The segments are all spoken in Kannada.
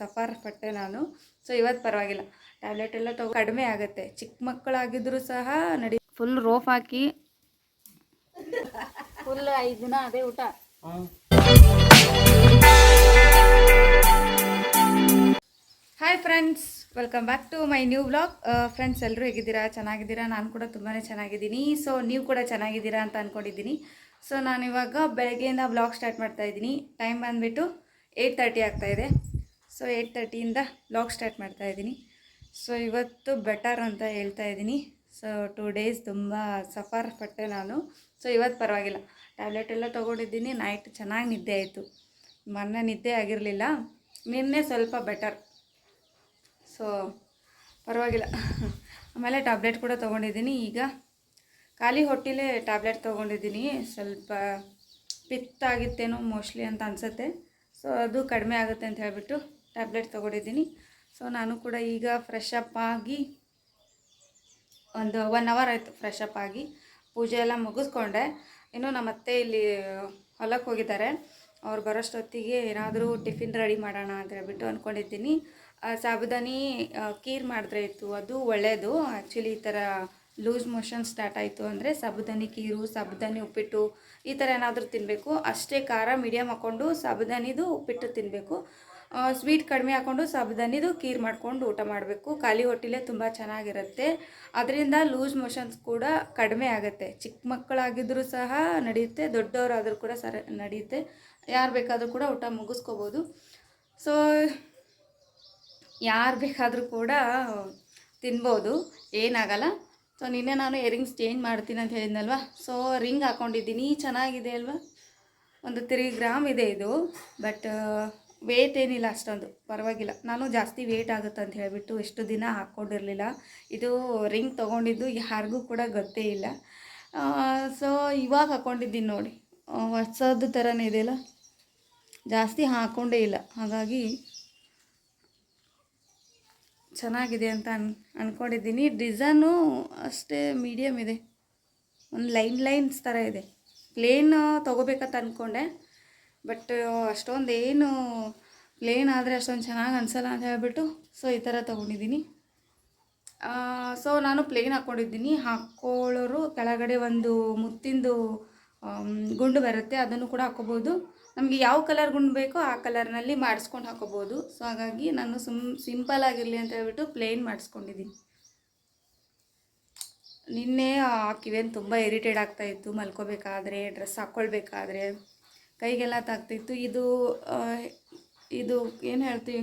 ಸಫರ್ ಪಟ್ಟೆ ನಾನು. ಸೊ ಇವತ್ತು ಪರವಾಗಿಲ್ಲ. ಟ್ಯಾಬ್ಲೆಟ್ ಎಲ್ಲ ತಗೋ ಕಡಿಮೆ ಆಗುತ್ತೆ. ಚಿಕ್ಕ ಮಕ್ಕಳಾಗಿದ್ರು ಸಹ ನಡಿ ಫುಲ್ ರೋಫ್ ಹಾಕಿ ಫುಲ್ ಐದು ದಿನ ಅದೇ ಊಟ. Hi friends welcome back to my new blog friends ಎಲ್ಲರೂ ಹೇಗಿದ್ದೀರಾ? ಚೆನ್ನಾಗಿದ್ದೀರಾ? ನಾನು ಕೂಡ ತುಂಬಾ ಚೆನ್ನಾಗಿದ್ದೀನಿ. ಸೊ ನೀವು ಕೂಡ ಚೆನ್ನಾಗಿದ್ದೀರಾ ಅಂತ ಅಂದ್ಕೊಂಡಿದ್ದೀನಿ ಸೊ ನಾನು ಇವಾಗ ಬೆಳಗ್ಗೆಯಿಂದ ಬ್ಲಾಗ್ ಸ್ಟಾರ್ಟ್ ಮಾಡ್ತಾ ಇದ್ದೀನಿ. ಟೈಮ್ ಬಂದುಬಿಟ್ಟು ಏಯ್ಟ್ ತರ್ಟಿ ಆಗ್ತಾಯಿದೆ ಸೊ ಏಯ್ಟ್ ತರ್ಟಿಯಿಂದ ಬ್ಲಾಗ್ ಸ್ಟಾರ್ಟ್ ಮಾಡ್ತಾ ಇದ್ದೀನಿ. ಸೊ ಇವತ್ತು ಬೆಟರ್ ಅಂತ ಹೇಳ್ತಾ ಇದ್ದೀನಿ. ಸೊ ಟೂ ಡೇಸ್ ತುಂಬ ಸಫರ್ ಪಟ್ಟೆ ನಾನು. ಸೊ ಇವತ್ತು ಪರವಾಗಿಲ್ಲ. ಟ್ಯಾಬ್ಲೆಟ್ ಎಲ್ಲ ತೊಗೊಂಡಿದ್ದೀನಿ. ನೈಟ್ ಚೆನ್ನಾಗಿ ನಿದ್ದೆ ಆಯಿತು. ಮೊನ್ನೆ ನಿದ್ದೆ ಆಗಿರಲಿಲ್ಲ. ನಿನ್ನೆ ಸ್ವಲ್ಪ ಬೆಟರ್ ಸೊ ಪರವಾಗಿಲ್ಲ. ಆಮೇಲೆ ಟ್ಯಾಬ್ಲೆಟ್ ಕೂಡ ತೊಗೊಂಡಿದ್ದೀನಿ. ಈಗ ಖಾಲಿ ಹೊಟ್ಟಿಲೇ ಟ್ಯಾಬ್ಲೆಟ್ ತೊಗೊಂಡಿದ್ದೀನಿ. ಸ್ವಲ್ಪ ಪಿತ್ತಾಗಿತ್ತೇನೋ ಮೋಸ್ಟ್ಲಿ ಅಂತ ಅನಿಸುತ್ತೆ. ಸೊ ಅದು ಕಡಿಮೆ ಆಗುತ್ತೆ ಅಂತ ಹೇಳಿಬಿಟ್ಟು ಟ್ಯಾಬ್ಲೆಟ್ ತೊಗೊಂಡಿದ್ದೀನಿ. ಸೊ ನಾನು ಕೂಡ ಈಗ ಫ್ರೆಶ್ ಅಪ್ ಆಗಿ ಒಂದು ಒನ್ ಅವರ್ ಆಯಿತು ಫ್ರೆಶ್ ಅಪ್ ಆಗಿ ಪೂಜೆ ಎಲ್ಲ ಮುಗಿಸ್ಕೊಂಡೆ. ಇನ್ನು ನಮ್ಮ ಅತ್ತೆ ಇಲ್ಲಿ ಹೊಲಕ್ಕೆ ಹೋಗಿದ್ದಾರೆ. ಅವ್ರು ಬರೋಷ್ಟೊತ್ತಿಗೆ ಏನಾದರೂ ಟಿಫಿನ್ ರೆಡಿ ಮಾಡೋಣ ಅಂತ ಹೇಳ್ಬಿಟ್ಟು ಅಂದ್ಕೊಂಡಿದ್ದೀನಿ ಸಾಬುದಾನಿ ಕೀರ್ ಮಾಡಿದ್ರೆ ಇತ್ತು ಅದು ಒಳ್ಳೆಯದು ಆ್ಯಕ್ಚುಲಿ ಈ ಥರ ಲೂಸ್ ಮೋಷನ್ ಸ್ಟಾರ್ಟ್ ಆಯಿತು ಅಂದರೆ ಸಾಬುದಾನಿ ಕೀರು ಸಾಬುದಾನಿ ಉಪ್ಪಿಟ್ಟು ಈ ಥರ ಏನಾದರೂ ತಿನ್ನಬೇಕು ಅಷ್ಟೇ ಖಾರ ಮೀಡಿಯಮ್ ಹಾಕ್ಕೊಂಡು ಸಾಬುದಾನಿದು ಉಪ್ಪಿಟ್ಟು ತಿನ್ನಬೇಕು ಸ್ವೀಟ್ ಕಡಿಮೆ ಹಾಕ್ಕೊಂಡು ಸಾಬುದಾನಿದು ಕೀರ್ ಮಾಡ್ಕೊಂಡು ಊಟ ಮಾಡಬೇಕು. ಖಾಲಿ ಹೊಟ್ಟೆಲೇ ತುಂಬ ಚೆನ್ನಾಗಿರುತ್ತೆ. ಅದರಿಂದ ಲೂಸ್ ಮೋಷನ್ಸ್ ಕೂಡ ಕಡಿಮೆ ಆಗುತ್ತೆ. ಚಿಕ್ಕ ಮಕ್ಕಳಾಗಿದ್ದರೂ ಸಹ ನಡೆಯುತ್ತೆ, ದೊಡ್ಡವರಾದರೂ ಕೂಡ ಸರ, ನಡೆಯುತ್ತೆ. ಯಾರು ಬೇಕಾದರೂ ಕೂಡ ಊಟ ಮುಗಿಸ್ಕೋಬೋದು. ಸೊ ಯಾರು ಬೇಕಾದರೂ ಕೂಡ ತಿನ್ಬೋದು. ಏನಾಗಲ್ಲ. ಸೊ ನಿನ್ನೆ ನಾನು ಇಯರಿಂಗ್ಸ್ ಚೇಂಜ್ ಮಾಡ್ತೀನಿ ಅಂತ ಹೇಳಿದ್ನಲ್ವ? ಸೊ ರಿಂಗ್ ಹಾಕ್ಕೊಂಡಿದ್ದೀನಿ ಚೆನ್ನಾಗಿದೆ ಅಲ್ವಾ? ಒಂದು ತ್ರೀ ಗ್ರಾಮ್ ಇದೆ ಇದು. ಬಟ್ ವೇಟ್ ಏನಿಲ್ಲ ಅಷ್ಟೊಂದು. ಪರವಾಗಿಲ್ಲ. ನಾನು ಜಾಸ್ತಿ ವೇಟ್ ಆಗುತ್ತೆ ಅಂತ ಹೇಳಿಬಿಟ್ಟು ಎಷ್ಟು ದಿನ ಹಾಕ್ಕೊಂಡಿರಲಿಲ್ಲ. ಇದು ರಿಂಗ್ ತೊಗೊಂಡಿದ್ದು ಯಾರಿಗೂ ಕೂಡ ಗೊತ್ತೇ ಇಲ್ಲ. ಸೊ ಇವಾಗ ಹಾಕ್ಕೊಂಡಿದ್ದೀನಿ ನೋಡಿ. ಹೊಸದು ಥರನೇ ಇದೆಯಲ್ಲ ಜಾಸ್ತಿ ಹಾಕ್ಕೊಂಡೇ ಇಲ್ಲ. ಹಾಗಾಗಿ ಚೆನ್ನಾಗಿದೆ ಅಂತ ಅನ್ ಅಂದ್ಕೊಂಡಿದ್ದೀನಿ ಡಿಸೈನು ಅಷ್ಟೇ ಮೀಡಿಯಮ್ ಇದೆ. ಒಂದು ಲೈನ್ ಲೈನ್ಸ್ ಥರ ಇದೆ. ಪ್ಲೇನ್ ತೊಗೋಬೇಕಂತ ಅಂದ್ಕೊಂಡೆ ಬಟ್ ಅಷ್ಟೊಂದು ಏನು ಪ್ಲೇನ್ ಆದರೆ ಅಷ್ಟೊಂದು ಚೆನ್ನಾಗಿ ಅನಿಸಲ್ಲ ಅಂತ ಹೇಳ್ಬಿಟ್ಟು ಸೊ ಈ ಥರ ತೊಗೊಂಡಿದ್ದೀನಿ. ಸೊ ನಾನು ಪ್ಲೇನ್ ಹಾಕ್ಕೊಂಡಿದ್ದೀನಿ ಹಾಕ್ಕೊಳ್ಳೋರು ಕೆಳಗಡೆ ಒಂದು ಮುತ್ತಿಂದು ಗುಂಡು ಬರುತ್ತೆ. ಅದನ್ನು ಕೂಡ ಹಾಕೋಬೋದು. ನಮಗೆ ಯಾವ ಕಲರ್ ಗುಂಡು ಬೇಕೋ ಆ ಕಲರ್ನಲ್ಲಿ ಮಾಡಿಸ್ಕೊಂಡು ಹಾಕೋಬೋದು. ಸೊ ಹಾಗಾಗಿ ನಾನು ಸುಮ್ ಸಿಂಪಲ್ ಆಗಿರಲಿ ಅಂತ ಹೇಳ್ಬಿಟ್ಟು ಪ್ಲೇನ್ ಮಾಡಿಸ್ಕೊಂಡಿದ್ದೀನಿ. ನಿನ್ನೆ ಆ ಕಿವೇನು ತುಂಬ ಇರಿಟೇಟ್ ಆಗ್ತಾಯಿತ್ತು ಮಲ್ಕೋಬೇಕಾದ್ರೆ ಡ್ರೆಸ್ ಹಾಕ್ಕೊಳ್ಬೇಕಾದ್ರೆ ಕೈಗೆಲ್ಲ ತಾಗ್ತಿತ್ತು. ಇದು ಇದು ಏನು ಹೇಳ್ತೀವಿ?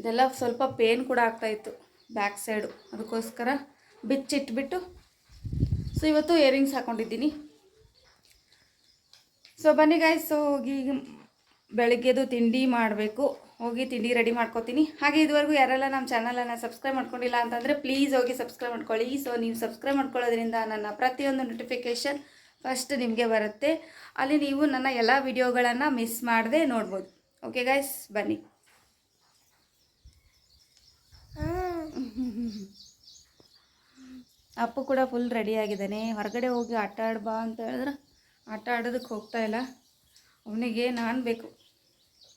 ಇದೆಲ್ಲ ಸ್ವಲ್ಪ ಪೇನ್ ಕೂಡ ಆಗ್ತಾಯಿತ್ತು ಬ್ಯಾಕ್ ಸೈಡು. ಅದಕ್ಕೋಸ್ಕರ ಬಿಚ್ಚಿಟ್ಬಿಟ್ಟು, ಸೊ ಇವತ್ತು ಇಯರಿಂಗ್ಸ್ ಹಾಕ್ಕೊಂಡಿದ್ದೀನಿ ಸೊ ಬನ್ನಿ ಗಾಯ್ಸ್ ಹೋಗಿ ಬೆಳಗ್ಗೆದು ತಿಂಡಿ ಮಾಡಬೇಕು. ಹೋಗಿ ತಿಂಡಿ ರೆಡಿ ಮಾಡ್ಕೋತೀನಿ. ಹಾಗೆ ಇದುವರೆಗೂ ಯಾರೆಲ್ಲ ನಮ್ಮ ಚಾನಲನ್ನು ಸಬ್ಸ್ಕ್ರೈಬ್ ಮಾಡ್ಕೊಂಡಿಲ್ಲ ಅಂತಂದರೆ ಪ್ಲೀಸ್ ಹೋಗಿ ಸಬ್ಸ್ಕ್ರೈಬ್ ಮಾಡ್ಕೊಳ್ಳಿ. ಸೊ ನೀವು ಸಬ್ಸ್ಕ್ರೈಬ್ ಮಾಡ್ಕೊಳ್ಳೋದ್ರಿಂದ ನನ್ನ ಪ್ರತಿಯೊಂದು ನೋಟಿಫಿಕೇಷನ್ ಫಸ್ಟ್ ನಿಮಗೆ ಬರುತ್ತೆ. ಅಲ್ಲಿ ನೀವು ನನ್ನ ಎಲ್ಲ ವಿಡಿಯೋಗಳನ್ನು ಮಿಸ್ ಮಾಡದೆ ನೋಡ್ಬೋದು. ಓಕೆ ಗಾಯ್ಸ್ ಬನ್ನಿ. ಅಪ್ಪು ಕೂಡ ಫುಲ್ ರೆಡಿ ಆಗಿದ್ದಾನೆ. ಹೊರಗಡೆ ಹೋಗಿ ಆಟ ಆಡ್ಬಾ ಅಂತ ಹೇಳಿದ್ರೆ ಆಟ ಆಡೋದಕ್ಕೆ ಹೋಗ್ತಾ ಇಲ್ಲ. ಅವನಿಗೆ ನಾನು ಬೇಕು.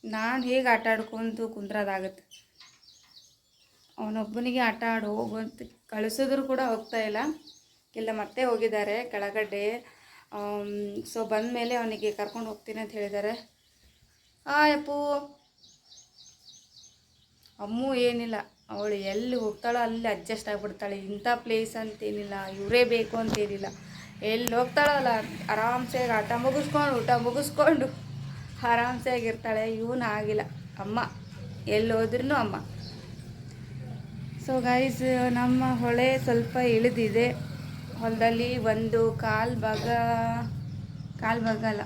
ನಾನು ಹೇಗೆ ಆಟ ಆಡ್ಕೊಂತು ಕುಂದ್ರದಾಗತ್ತೆ. ಅವನೊಬ್ಬನಿಗೆ ಆಟ ಆಡು ಕಳಿಸಿದ್ರು ಕೂಡ ಹೋಗ್ತಾ ಇಲ್ಲ. ಇಲ್ಲ, ಮತ್ತೆ ಹೋಗಿದ್ದಾರೆ ಕೆಳಗಡೆ. ಸೊ ಬಂದ ಮೇಲೆ ಅವನಿಗೆ ಕರ್ಕೊಂಡು ಹೋಗ್ತೀನಿ ಅಂತ ಹೇಳಿದ್ದಾರೆ. ಆಯಪ್ಪು, ಅಮ್ಮು ಏನಿಲ್ಲ, ಅವಳು ಎಲ್ಲಿ ಹೋಗ್ತಾಳೋ ಅಲ್ಲಿ ಅಡ್ಜಸ್ಟ್ ಆಗಿಬಿಡ್ತಾಳೆ. ಇಂಥ ಪ್ಲೇಸ್ ಅಂತೇನಿಲ್ಲ ಇವರೇ ಬೇಕು ಅಂತೇನಿಲ್ಲ ಎಲ್ಲಿ ಹೋಗ್ತಾಳಲ್ಲ ಆರಾಮ್ಸೆ ಆಟ ಮುಗಿಸ್ಕೊಂಡು, ಊಟ ಮುಗಿಸ್ಕೊಂಡು ಆರಾಮ್ಸೆ ಆಗಿರ್ತಾಳೆ ಇವನು ಆಗಿಲ್ಲ, ಅಮ್ಮ. ಎಲ್ಲಿ ಹೋದ್ರೂ ಅಮ್ಮ. ಸೊ ಗೈಸ್ ನಮ್ಮ ಹೊಳೆ ಸ್ವಲ್ಪ ಇಳಿದಿದೆ. ಹೊಲದಲ್ಲಿ ಒಂದು ಕಾಲು ಭಾಗ ಕಾಲು ಭಾಗ ಅಲ್ಲ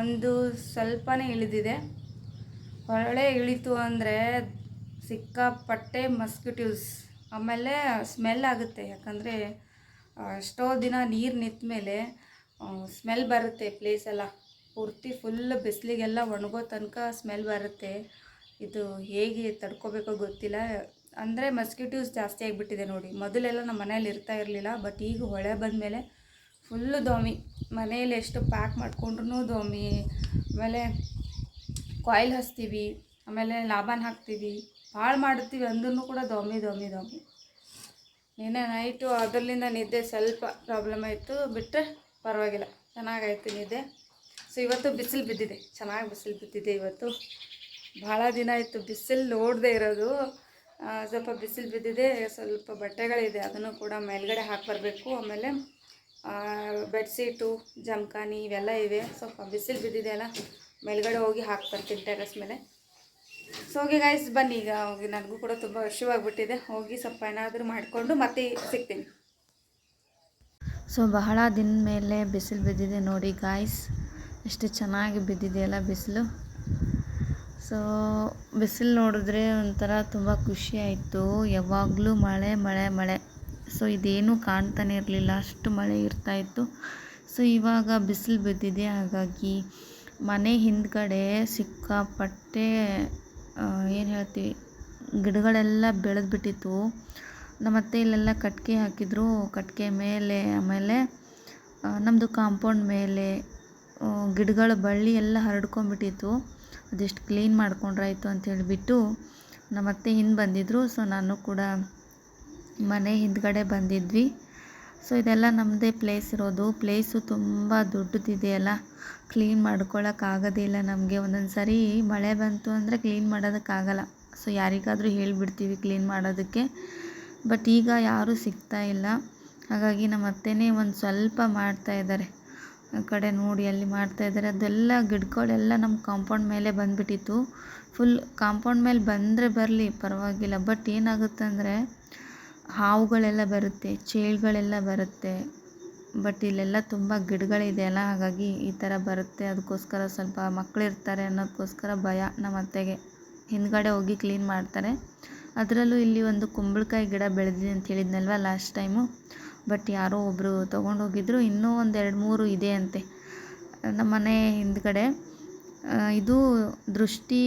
ಒಂದು ಸ್ವಲ್ಪನೇ ಇಳಿದಿದೆ. ಹೊರಳೆ ಇಳಿತು ಅಂದರೆ ಸಿಕ್ಕಾಪಟ್ಟೆ ಮಸ್ಕಿಟ್ಯೂಸ್ ಆಮೇಲೆ ಸ್ಮೆಲ್ ಆಗುತ್ತೆ. ಯಾಕಂದರೆ ಎಷ್ಟೋ ದಿನ ನೀರು ನಿಂತ ಮೇಲೆ ಸ್ಮೆಲ್ ಬರುತ್ತೆ ಪ್ಲೇಸ್ ಎಲ್ಲ. ಪೂರ್ತಿ ಫುಲ್ ಬಿಸಿಲಿಗೆಲ್ಲ ಒಣಗೋ ತನಕ ಸ್ಮೆಲ್ ಬರುತ್ತೆ. ಇದು ಹೇಗೆ ತಡ್ಕೋಬೇಕೋ ಗೊತ್ತಿಲ್ಲ. ಅಂದರೆ ಮಸ್ಕಿಟೋಸ್ ಜಾಸ್ತಿ ಆಗಿಬಿಟ್ಟಿದೆ ನೋಡಿ. ಮೊದಲೆಲ್ಲ ನಮ್ಮ ಮನೇಲಿ ಇರ್ತಾ ಇರಲಿಲ್ಲ ಬಟ್ ಈಗ ಹೊಳೆ ಬಂದಮೇಲೆ ಫುಲ್ಲು ದೋಮಿ. ಮನೇಲಿ ಎಷ್ಟು ಪ್ಯಾಕ್ ಮಾಡಿಕೊಂಡ್ರೂ ದೋಮಿ. ಆಮೇಲೆ ಕಾಯಿಲ್ ಹಚ್ತೀವಿ, ಆಮೇಲೆ ಲಾಭನ ಹಾಕ್ತೀವಿ. ಭಾಳ ಮಾಡ್ತೀವಿ ಅಂದ್ರೂ ಕೂಡ ದೋಮಿ ದೋಮಿ ದೋಮಿ. ನಿನ್ನೆ ನೈಟು ಅದರಲ್ಲಿಂದ ನಿದ್ದೆ ಸ್ವಲ್ಪ ಪ್ರಾಬ್ಲಮ್ ಆಯಿತು ಬಿಟ್ಟರೆ ಪರವಾಗಿಲ್ಲ. ಚೆನ್ನಾಗಾಯ್ತು ನಿದ್ದೆ. ಸೊ ಇವತ್ತು ಬಿಸಿಲು ಬಿದ್ದಿದೆ. ಚೆನ್ನಾಗಿ ಬಿಸಿಲು ಬಿದ್ದಿದೆ ಇವತ್ತು. ಭಾಳ ದಿನ ಆಯಿತು ಬಿಸಿಲು ನೋಡದೆ ಇರೋದು. ಸ್ವಲ್ಪ ಬಿಸಿಲು ಬಿದ್ದಿದೆ, ಸ್ವಲ್ಪ ಬಟ್ಟೆಗಳಿದೆ, ಅದನ್ನು ಕೂಡ ಮೇಲ್ಗಡೆ ಹಾಕಿ ಬರಬೇಕು. ಆಮೇಲೆ ಬೆಡ್ಶೀಟು, ಜಮಖಾನಿ ಇವೆಲ್ಲ ಇವೆ. ಸ್ವಲ್ಪ ಬಿಸಿಲು ಬಿದ್ದಿದೆ ಅಲ್ಲ, ಮೇಲ್ಗಡೆ ಹೋಗಿ ಹಾಕಿ ಬರ್ತೀನಿ ಟೆರಸ್ ಮೇಲೆ. ಸೊ ಹೋಗಿ ಗಾಯ್ಸ್ ಬನ್ನಿ. ಈಗ ಹೋಗಿ, ನನಗೂ ಕೂಡ ತುಂಬ ಹಸಿವಾಗಿಬಿಟ್ಟಿದೆ ಹೋಗಿ ಸ್ವಲ್ಪ ಏನಾದರೂ ಮಾಡಿಕೊಂಡು ಮತ್ತೆ ಸಿಗ್ತೀನಿ. ಸೊ ಬಹಳ ದಿನ ಮೇಲೆ ಬಿಸಿಲು ಬಿದ್ದಿದೆ ನೋಡಿ ಗಾಯ್ಸ್ ಎಷ್ಟು ಚೆನ್ನಾಗಿ ಬಿದ್ದಿದೆಯಲ್ಲ ಬಿಸಿಲು. ಸೊ, ಬಿಸಿಲು ನೋಡಿದ್ರೆ ಒಂಥರ ತುಂಬ ಖುಷಿ ಆಯಿತು. ಯಾವಾಗಲೂ ಮಳೆ ಮಳೆ ಮಳೆ. ಸೊ, ಇದೇನೂ ಕಾಣ್ತಾನೆ ಇರಲಿಲ್ಲ. ಅಷ್ಟು ಮಳೆ ಇರ್ತಾಯಿತ್ತು ಸೊ, ಇವಾಗ ಬಿಸಿಲು ಬಿದ್ದಿದೆ. ಹಾಗಾಗಿ ಮನೆ ಹಿಂದ್ಗಡೆ ಸಿಕ್ಕಾಪಟ್ಟೆ ಏನು ಹೇಳ್ತೀವಿ, ಗಿಡಗಳೆಲ್ಲ ಬೆಳೆದ್ಬಿಟ್ಟಿತ್ತು. ನಮ್ಮತ್ತೆ ಇಲ್ಲೆಲ್ಲ ಕಟ್ಟಿಗೆ ಹಾಕಿದ್ರು. ಕಟ್ಟಿಗೆ ಮೇಲೆ, ಆಮೇಲೆ ನಮ್ಮದು ಕಾಂಪೌಂಡ್ ಮೇಲೆ ಗಿಡಗಳ ಬಳ್ಳಿ ಎಲ್ಲ ಹರಡ್ಕೊಂಡ್ಬಿಟ್ಟಿತ್ತು. ಅದೆಷ್ಟು ಕ್ಲೀನ್ ಮಾಡ್ಕೊಂಡ್ರಾಯ್ತು ಅಂತ ಹೇಳಿಬಿಟ್ಟು ನಮ್ಮತ್ತೆ ಹಿಂದೆ ಬಂದಿದ್ದರು ಸೊ ನಾನು ಕೂಡ ಮನೆ ಹಿಂದ್ಗಡೆ ಬಂದಿದ್ವಿ. ಸೊ ಇದೆಲ್ಲ ನಮ್ಮದೇ ಪ್ಲೇಸ್ ಇರೋದು. ಪ್ಲೇಸು ತುಂಬ ದೊಡ್ಡದಿದೆಯಲ್ಲ ಕ್ಲೀನ್ ಮಾಡ್ಕೊಳ್ಳೋಕ್ಕಾಗೋದಿಲ್ಲ ನಮಗೆ. ಒಂದೊಂದು ಸರಿ ಮಳೆ ಬಂತು ಅಂದರೆ ಕ್ಲೀನ್ ಮಾಡೋದಕ್ಕಾಗಲ್ಲ ಸೊ ಯಾರಿಗಾದರೂ ಹೇಳಿಬಿಡ್ತೀವಿ ಕ್ಲೀನ್ ಮಾಡೋದಕ್ಕೆ. ಬಟ್ ಈಗ ಯಾರೂ ಸಿಗ್ತಾ ಇಲ್ಲ. ಹಾಗಾಗಿ ನಮ್ಮ ಅತ್ತೆನೇ ಒಂದು ಸ್ವಲ್ಪ ಮಾಡ್ತಾ ಇದ್ದಾರೆ. ಕಡೆ ನೋಡಿ ಅಲ್ಲಿ ಮಾಡ್ತಾ ಇದ್ದಾರೆ. ಅದೆಲ್ಲ ಗಿಡಗಳೆಲ್ಲ ನಮ್ಮ ಕಾಂಪೌಂಡ್ ಮೇಲೆ ಬಂದುಬಿಟ್ಟಿತ್ತು. ಫುಲ್ ಕಾಂಪೌಂಡ್ ಮೇಲೆ ಬಂದರೆ ಬರಲಿ, ಪರವಾಗಿಲ್ಲ. ಬಟ್ ಏನಾಗುತ್ತೆ ಅಂದರೆ, ಹಾವುಗಳೆಲ್ಲ ಬರುತ್ತೆ, ಚೇಳುಗಳೆಲ್ಲ ಬರುತ್ತೆ. ಬಟ್ ಇಲ್ಲೆಲ್ಲ ತುಂಬ ಗಿಡಗಳಿದೆಯಲ್ಲ ಹಾಗಾಗಿ ಈ ಥರ ಬರುತ್ತೆ. ಅದಕ್ಕೋಸ್ಕರ ಸ್ವಲ್ಪ ಮಕ್ಕಳಿರ್ತಾರೆ ಅನ್ನೋದಕ್ಕೋಸ್ಕರ ಭಯ ನಮ್ಮ ಅತ್ತೆಗೆ. ಹಿಂದ್ಗಡೆ ಹೋಗಿ ಕ್ಲೀನ್ ಮಾಡ್ತಾರೆ. ಅದರಲ್ಲೂ ಇಲ್ಲಿ ಒಂದು ಕುಂಬಳಕಾಯಿ ಗಿಡ ಬೆಳೆದಿದೆ ಅಂತ ಹೇಳಿದ್ನಲ್ವ ಲಾಸ್ಟ್ ಟೈಮು ಬಟ್ ಯಾರೋ ಒಬ್ಬರು ತೊಗೊಂಡೋಗಿದ್ರು ಇನ್ನೂ ಒಂದು ಎರಡು ಮೂರು ಇದೆ ಅಂತೆ. ನಮ್ಮ ಮನೆ ಹಿಂದ್ಗಡೆ ಇದು ದೃಷ್ಟಿ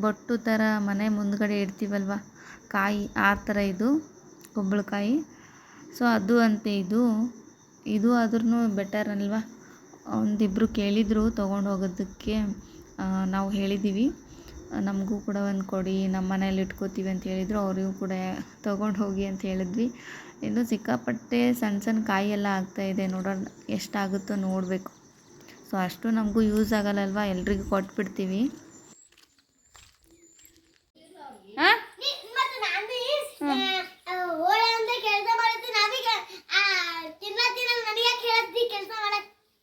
ಬೊಟ್ಟು ಥರ ಮನೆ ಮುಂದುಗಡೆ ಇಡ್ತೀವಲ್ವ? ಕಾಯಿ ಆ ಥರ ಇದು, ಕುಂಬಳಕಾಯಿ. ಸೊ, ಅದು ಅಂತೆ ಇದು. ಇದು ಆದ್ರೂ ಬೆಟರ್ ಅಲ್ವಾ? ಒಂದಿಬ್ಬರು ಕೇಳಿದರು ತೊಗೊಂಡು ಹೋಗೋದಕ್ಕೆ ನಾವು ಹೇಳಿದ್ದೀವಿ ನಮಗೂ ಕೂಡ ಒಂದು ಕೊಡಿ ನಮ್ಮ ಮನೇಲಿ ಇಟ್ಕೋತೀವಿ ಅಂತ ಹೇಳಿದರು. ಅವರಿಗೂ ಕೂಡ ತೊಗೊಂಡು ಹೋಗಿ ಅಂತ ಹೇಳಿದ್ವಿ. ಇನ್ನು ಸಿಕ್ಕಾಪಟ್ಟೆ ಸಣ್ಣ ಸಣ್ಣ ಕಾಯಿ ಎಲ್ಲ ಆಗ್ತಾಯಿದೆ ನೋಡೋಣ ಎಷ್ಟಾಗುತ್ತೋ ನೋಡಬೇಕು. ಸೊ ಅಷ್ಟು ನಮಗೂ ಯೂಸ್ ಆಗಲ್ಲಲ್ವಾ? ಎಲ್ರಿಗೂ ಕೊಟ್ಬಿಡ್ತೀವಿ. ಹಾಂ? ಮತ್ತೆ ನಾನು ಓಳೆ ಅಂತ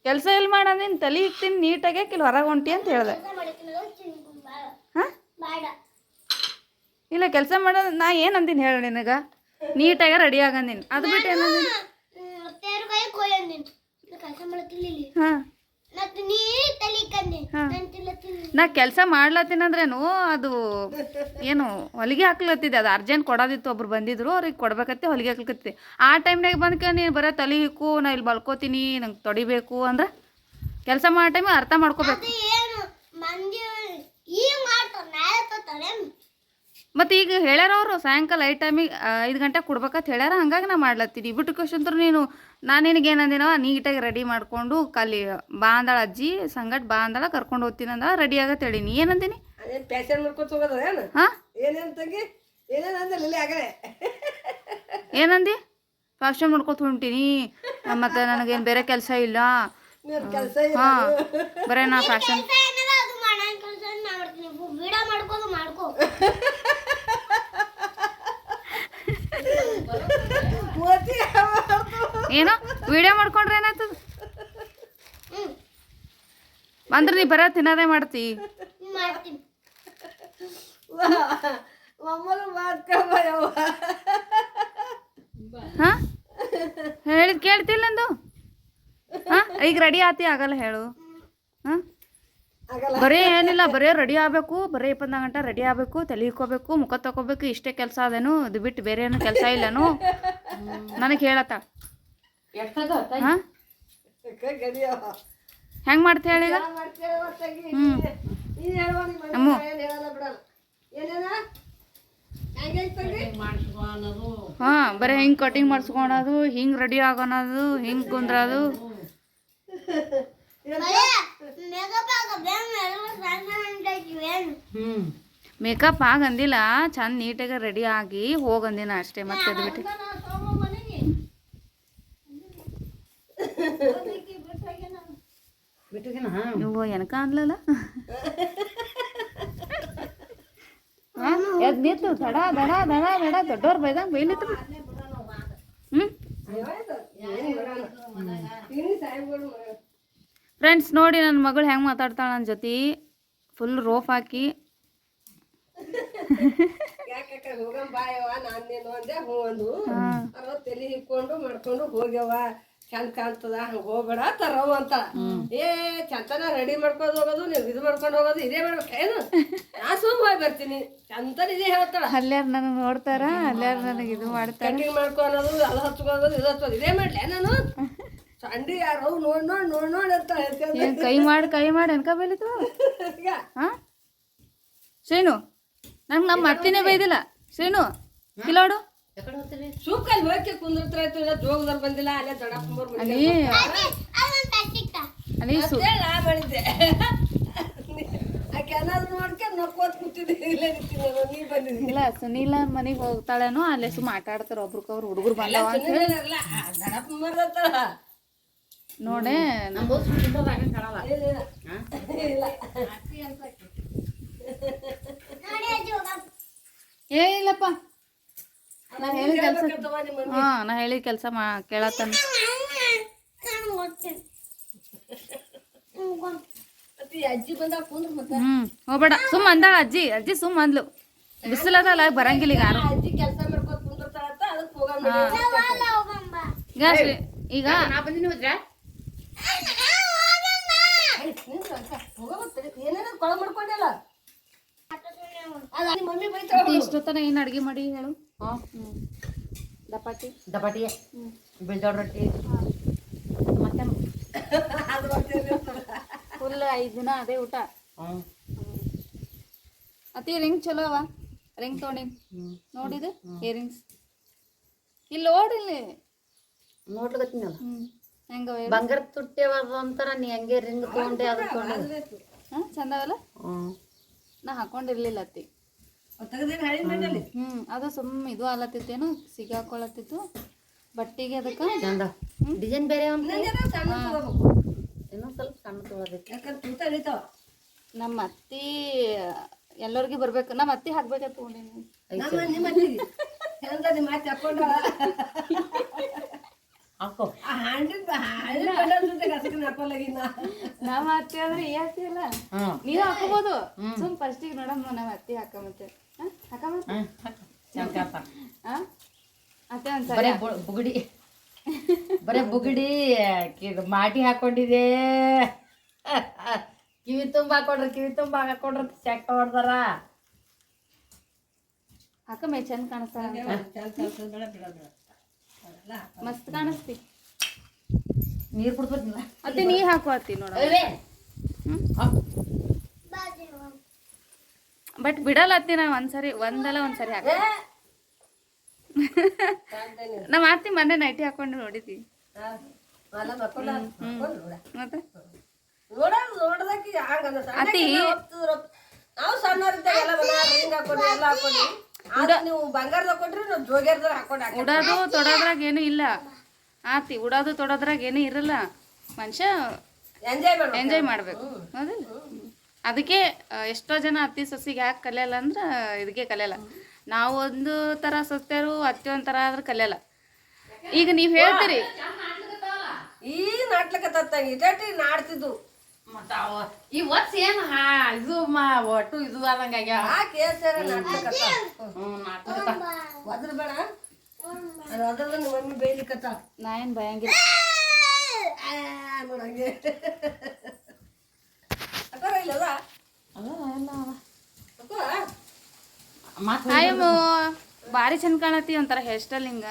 ಕೆಲಸ ಎಲ್ಲಿ ನೀನು ಮಾಡಂದಿನ ತಲೆ ಇಕ್ತೀನಿ ನೀಟಾಗೆ ಇಲ್ಲಿ ಹೊರಗೆ ಹೊಂಟಿ ಅಂತ ಹೇಳಿದೆ. ಹಾಂ? ಇಲ್ಲ ಕೆಲಸ ಮಾಡೋದು ನಾ ಏನು ಅಂದಿನಿ ಹೇಳಿ ನಿನಗೆ? ನೀಟಾಗಿ ರೆಡಿ ಆಗಂದಿನಿ ಅದು ಬಿಟ್ಟು ಏನಂದಿನಿ ನೀ ಕೆಲಸ ಮಾಡ್ಲತ್ತೀನಂದ್ರೇನು ಅದು ಏನು ಹೊಲಿಗೆ ಹಾಕ್ಲತ್ತಿದ್ದೆ. ಅದು ಅರ್ಜೆಂಟ್ ಕೊಡೋದಿತ್ತು. ಒಬ್ರು ಬಂದಿದ್ರು. ಅವ್ರಿಗೆ ಕೊಡ್ಬೇಕತ್ತೆ ಹೊಲಿಗೆ ಹಾಕ್ಲತ್ತಿ ಆ ಟೈಮ್ನಾಗ ಬಂದ್ಕ ನೀನು ಬರೋ ತಲೆ ಹಿಕ್ಕು ನಾ ಇಲ್ಲಿ ಬಳ್ಕೋತೀನಿ ನಂಗೆ ತೊಡಿಬೇಕು ಅಂದ್ರೆ ಕೆಲಸ ಮಾಡೋ ಟೈಮ್ ಅರ್ಥ ಮಾಡ್ಕೋಬೇಕು. ಮತ್ತು ಈಗ ಹೇಳ್ಯಾರ ಅವರು ಸಾಯಂಕಾಲ ಐದು ಟೈಮಿಗೆ ಐದು ಗಂಟೆಗೆ ಕೊಡ್ಬೇಕಂತ ಹೇಳ್ಯಾರ ಹಂಗಾಗಿ ನಾ ಮಾಡ್ಲತ್ತೀನಿ. ಬಿಟ್ಟು ಕ್ವಶನ್ತ್ರ ನೀನು ನಾನು ನಿನಗೆ ಏನಂದಿನವ ನೀಟಾಗಿ ರೆಡಿ ಮಾಡಿಕೊಂಡು ಕಲಿ ಬಾ ಅಂದಾಳ ಅಜ್ಜಿ ಸಂಗಟ್ ಬಾ ಅಂದಾಳ ಕರ್ಕೊಂಡು ಹೋಗ್ತೀನಿ ಅಂದಾಳ ರೆಡಿ ಆಗತ್ತೆ ಹೇಳಿ. ನೀ ಏನಂದಿನಿ ಅದೇನು? ಪ್ಯಾಶನ್ ಮಾಡ್ಕೊತ ಹೋಗೋದ ಏನು ಹಾಂ? ಏನೇನು ತಂಗಿ? ಏನೇನು ಅಂದಿಲ್ಲ ಆಗಲೇ? ಏನಂದಿ ಫ್ಯಾಷನ್ ಮಾಡ್ಕೊತ ಹೊಂಟೀನಿ. ಮತ್ತು ನನಗೇನು ಬೇರೆ ಕೆಲಸ ಇಲ್ಲ. ಹಾಂ ಬರೇ ನಾ ಫ್ಯಾಷನ್ ಕೆಲಸ ಏನದ ಅದು ಮಾಡೋ ಕೆಲಸ ನಾ ಮಾಡ್ತೀನಿ ವಿಡಿಯೋ ಮಾಡ್ಕೋದು ಮಾಡ್ಕೋ ಮೂವತ್ತಿ ಏನು? ವಿಡಿಯೋ ಮಾಡ್ಕೊಂಡ್ರೆ ಏನಾಯ್ತದ? ಅಂದ್ರೆ ನೀ ಬರೋ ತಿನ್ನೋದೇ ಮಾಡ್ತಿ. ಹಾಂ? ಹೇಳಿದ್ ಕೇಳ್ತಿಲ್ಲ ನಂದು ಹಾಂ? ಈಗ ರೆಡಿ ಆತಿ ಆಗಲ್ಲ ಹೇಳು. ಹಾಂ? ಬರೀ ಏನಿಲ್ಲ ಬರೀ ರೆಡಿ ಆಗಬೇಕು ಬರೀ ಇಪ್ಪತ್ನಾಲ್ಕು ಗಂಟೆ ರೆಡಿ ಆಗಬೇಕು ತಲೆ ಮುಖ ತಗೋಬೇಕು ಇಷ್ಟೇ ಕೆಲಸ ಅದೇನು ಇದು ಬಿಟ್ಟು ಬೇರೆ ಏನು ಕೆಲಸ ಇಲ್ಲನು? ನನಗೆ ಹೇಳತ್ತ. ಹಾಂ? ಹೆಂಗೆ ಮಾಡ್ತಿ ಹೇಳಿ ಹ್ಞೂ ಹಾಂ ಬರೀ ಹಿಂಗೆ ಕಟಿಂಗ್ ಮಾಡಿಸ್ಕೊಳೋದು ಹಿಂಗೆ ರೆಡಿ ಆಗೋಣದು ಹಿಂಗೆ ಕುಂದ್ರದು. ಮೇಕಪ್ ಆಗಂದಿಲ್ಲ ಚಂದ ನೀಟಾಗಿ ರೆಡಿ ಆಗಿ ಹೋಗಂದಿನ ಅಷ್ಟೇ ಮತ್ತೆ ಅದು ಬಿಟ್ಟು ಎದ್ ನಿಂತು ದಡ ದಡ ದಡ ದಡ ದೊಡ್ಡವ್ರು ಬೈದಂಗ ಫ್ರೆಂಡ್ಸ್ ನೋಡಿ ನನ್ನ ಮಗಳು ಹೆಂಗೆ ಮಾತಾಡ್ತಾಳೆ ನನ್ನ ಜೊತೆ. ಫುಲ್ ರೋಫ್ ಹಾಕಿ. ಯಾಕೆ ಹೋಗಂ ಬಾಯವ್ವ ನಾನು ನೀನು ಅಂದೆ ಹ್ಞೂ ಅಂದು ಅರವ ತಲೆ ಹಿಕ್ಕೊಂಡು ಮಾಡ್ಕೊಂಡು ಹೋಗ್ಯವ ಚಂದ ಕಾಣ್ತದ ಹಂಗ ಹೋಗ್ಬೇಡ ತರವ್ ಅಂತ ಏ ಚಂತನ ರೆಡಿ ಮಾಡ್ಕೊಂಡು ಹೋಗೋದು ನೀವು ಇದು ಮಾಡ್ಕೊಂಡು ಹೋಗೋದು ಇದೇ ಏನು? ನಾ ಸುಮ್ ಹೋಗಿ ಬರ್ತೀನಿ. ಚಂದನ ಇದೇ ಹೇಳ್ತಾಳ. ಅಲ್ಲಾರು ನನಗೆ ನೋಡ್ತಾರ ಅಲ್ಲಾರ ನನಗೆ ಇದು ಮಾಡ್ತಾರ. ಕಟಿಂಗ್ ಮಾಡ್ಕೊಳೋದು ಅದು ಹಚ್ಕೊಳ್ಳೋದು ಇದು ಹಚ್ಚೋದು ಇದೇ ಮಾಡ್ಲೇ ನಾನು? ಚಂಡಿ ಯಾರು ನೋಡ್ ನೋಡ್ ನೋಡ್ ನೋಡ್ ಅಂತ ಹೇಳ್ತೀನಿ ಕೈ ಮಾಡಿ ಕೈ ಮಾಡಿ ಅನ್ಕ ಬೈಲಿತು? ಶ್ರೀನು ನಂಗೆ ನಮ್ಮ ಅತ್ತಿನೇ ಬೈದಿಲ್ಲ. ಶ್ರೀನು ಕಿಲೋಡು? ಸೂಕಲ್ಲಿ ಹೋಗಿ ಕುಂದಿರ್ತಾಯ್ತು ಇಲ್ಲ ಜೋಗದಲ್ಲಿ ಬಂದಿಲ್ಲ ಅಲ್ಲೇ ದೊಡ್ಡಪ್ಪಂಬರ್ ಅಲ್ಲಿ ಅಲ್ಲಿ ಸು ನಾ ಮಾಡಿದ್ದೆ? ಆಕೆ ಏನಾದ್ರು ಮಾಡ್ಕೊಂಡು ನಕ್ಕೋತ್ ಕೂತಿದ್ದೆ. ಇಲ್ಲೇ ನಿಂತೀನಿ ನೀ ಬಂದಿದ್ದೀನಿ ಇಲ್ಲ ಸುನೀಲ ಮನೆಗೆ ಹೋಗ್ತಾಳೇನೋ ಅಲ್ಲೇ ಸುಮ್ಮ ಆಟ ಆಡ್ತಾರ ಒಬ್ರಿಗೊಬ್ರು ಹುಡುಗರು ಬಂದಾವ ಅಂತ ಹೇಳಿ. ದೊಡ್ಡಪ್ಪಂಬರ್ದತ್ತಳ ನೋಡೆ ಇಲ್ಲ ನೋಡಿ ಅಜ್ಜಿ ಏ ಇಲ್ಲಪ್ಪ. ನಾ ಹೇಳಿ ಕೆಲಸ ಹಾ ನಾ ಹೇಳಿ ಕೆಲಸ ಮಾ ಕೇಳತ್ತಾನ. ಹ್ಮ್ ಅಜ್ಜಿ ಬಂದಾಗ ಕುಂದ್ರ ಮತ್ತೆ? ಹ್ಮ್ ಹೋಗ್ಬೇಡ. ಸುಮ್ಮ ಅಂದಾಳ ಅಜ್ಜಿ. ಅಜ್ಜಿ ಸುಮ್ ಅಂದ್ಲು. ಬಿಸಿಲದಲ್ಲ ಬರಂಗಿಲ್ಲ ಈಗ ಯಾರು. ಅಜ್ಜಿ ಕೆಲಸ ಮಾಡ್ಕೊತ ಕುಂದಿರ್ತಾಳತ್ತ ಅದಕ್ಕೆ ಹೋಗಮ್ಮ ನಾವಲ್ಲ ಹೋಗಂಬ ಈಗ ಈಗ ಏನೇನೋ ಕೊಳ ಮಾಡ್ಕೊಂಡಿಲ್ಲ ಅಲ್ಲ ನಿಮ್ಮ ಮಮ್ಮಿ ಬೈತಾಳ ಮತ್ತೆ ಇಷ್ಟೊತ್ತನ ಏನು ಅಡ್ಗೆ ಮಾಡಿ ಹೇಳು? ದಪಾಟಿ ದಪಾಟಿ ಬಿಳ್ದೋಡ್ ರೊಟ್ಟಿ. ಮತ್ತೆ? ಫುಲ್ ಐದು ದಿನ ಅದೇ ಊಟ. ಅತಿ ರಿಂಗ್ ಚಲೋ ಅವ? ರಿಂಗ್ ತೊಗೊಂಡಿ ನೋಡಿದು? ಇಯರಿಂಗ್ಸ್. ಇಲ್ಲಿ ನೋಡಿಲ್ಲಿ ಹೆಂಗವ ಹೇಳು? ಬಂಗಾರ ತುಟ್ಟಿ ಅಂತಾರ ನೀ ಹಂಗೆ ರಿಂಗ್ ತೊಗೊಂಡೆ ಅದು ತೊಗೊಂಡೆ. ಹಾ ಚಂದವಲ್ಲ ಹ್ಞೂ ನಾ ಹಾಕೊಂಡಿರ್ಲಿಲ್ಲ ಅತ್ತಿ. ಹ್ಞೂ ಅದು ಸುಮ್ ಇದು ಆಲತ್ತಿತ್ತೇನು ಸಿಗಾಕೊಳತ್ತಿತ್ತು. ಬಟ್ಟಿಗೆ ಅದಕ್ಕೆ ಚಂದ. ಡಿಸೈನ್ ಬೇರೆ ಇನ್ನೊಂದ್ ಸ್ವಲ್ಪ ಸಣ್ಣ ತೊಗೊಳಬೇಕು ಯಾಕಂದ್ರೆ ನಮ್ಮ ಅತ್ತಿ ಎಲ್ಲರಿಗೂ ಬರ್ಬೇಕು. ನಮ್ಮ ಅತ್ತಿ ಹಾಕ್ಬೇಕಂತ ತೊಗೊಂಡೇನಿ. ನಮ್ಮ ನಿಮ್ಮ ಅತ್ತಿ ನಿಮ್ಮ ಅತ್ತೆ ಹಾಕೊಂಡಾಳ. ಹಾಕೋ ನಮ್ಮ ಅತ್ತಿ ಅಂದ್ರೆ ಈ ಇಲ್ಲ ಅಲ್ಲ ನೀನು ನೀವು ಹಾಕೋಬಹುದು ಸುಮ್ ಫಸ್ಟಿಗೆ ನೋಡಮ್ಮ ನಮ್ಮ ಅತ್ತಿ ಹಾಕಮತ್ತೆ ಅತ್ತೆ ಒಂದ್ಸರಿ ಬರೇ ಬುಗಡಿ ಬರೇ ಮಾಟಿ ಹಾಕೊಂಡಿದೆ ಕಿವಿ ತುಂಬ ಹಾಕೊಂಡ್ರ ಕಿವಿ ತುಂಬ ಹಾಕೊಂಡ್ರ ಚೆಕ್ ಹೊಡ್ದಾರ ಹಾಕಮ್ಮ ಚಂದ ಕಾಣಿಸ್ತಾಳ ಮಸ್ತ್ ಕಾಣಿಸ್ತಿ. ನೀರು ಅತ್ತಿ ನೀ ಹಾಕು ಅತ್ತಿ ನೋಡ. ಬಟ್ ಬಿಡಲ್ಲ ಅತ್ತಿ ನಾ ಒಂದ್ಸರಿ ಒಂದಲ್ಲ ಒಂದ್ಸರಿ ಹಾಕ. ನಮ್ಮ ಅತ್ತಿ ಮೊನ್ನೆ ನೈಟಿ ಹಾಕೊಂಡು ನೋಡಿದ್ವಿ. ಅಲ್ಲ ಮಕ್ಕಳ ಮತ್ತೆ? ನೋಡ ನೋಡದಕ್ಕೆ ಹಂಗ ಅತಿ ನಾವು ಸಣ್ಣ ಎಲ್ಲ ಮನೆ ರಿಂಗ್ ಹಾಕೊಂಡು ಎಲ್ಲ ಹಾಕೊಂಡು ಆದ್ರೆ ನೀವು ಬಂಗಾರದ ಕೊಟ್ರಿ ನಾವು ಜೋಗ್ಯಾರ್ದಾಗ ಹಾಕೊಂಡು ಹಾಕಿ ಉಡೋದು ತೊಡೋದ್ರಾಗ ಏನು ಇಲ್ಲ. ಆತಿ ಉಡೋದು ತೊಡೋದ್ರಾಗ ಏನು ಇರಲ್ಲ. ಮನುಷ್ಯ ಎಂಜಾಯ್ ಮಾಡ್ಬೇಕು. ಎಂಜಾಯ್ ಮಾಡ್ಬೇಕು. ಹೌದಿಲ್ಲ? ಅದಕ್ಕೆ ಎಷ್ಟೋ ಜನ ಅತ್ತಿ ಸಸಿಗೆ ಯಾಕೆ ಕಲಿಯಲ್ಲ ಅಂದ್ರೆ ಇದಕ್ಕೆ ಕಲಿಯಲ್ಲ. ನಾವು ಒಂದು ಥರ ಸೊಸ್ತೆರು ಅತ್ತಿ ಒಂಥರ ಆದ್ರೆ ಕಲಿಯಲ್ಲ. ಈಗ ನೀವು ಹೇಳ್ತೀರಿ. ಈಗ ನಾಟ್ಲಕತ್ತ ಇಟಟಿ ನಾಡ್ತಿದ್ದು ಮತ್ತ ಅವ ಈ ಏನು? ಹಾ ಇದು ಮಾ ಒಟ್ಟು ಇದು ಆದಂಗ ಆಗ್ಯಾವ. ಆ ಕೇಸರ ನಾಟಕ ಹ್ಞೂ ನಾಟಕ ಒದ್ರ ಬೇಡ. ಅದು ಅದ್ರಲ್ಲ ನಿಮ್ಮ ಮಮ್ಮಿ ಬೇಯ್ಲಿಕತ್ತ ನಾ ಏನು ಭಯಂಗಿಲ್ಲ. ನೋಡಂಗೆ ಅಕ್ಕೋರ ಇಲ್ಲದ ಅಲ್ಲ? ಎಲ್ಲ ಅಕ್ಕೋ ಮತ್ತೆ ಆಯಮ್ಮ ಭಾರಿ ಚಂದ ಕಾಣತಿ ಒಂಥರ ಹೇರ್ ಸ್ಟೈಲ್ ಹಿಂಗ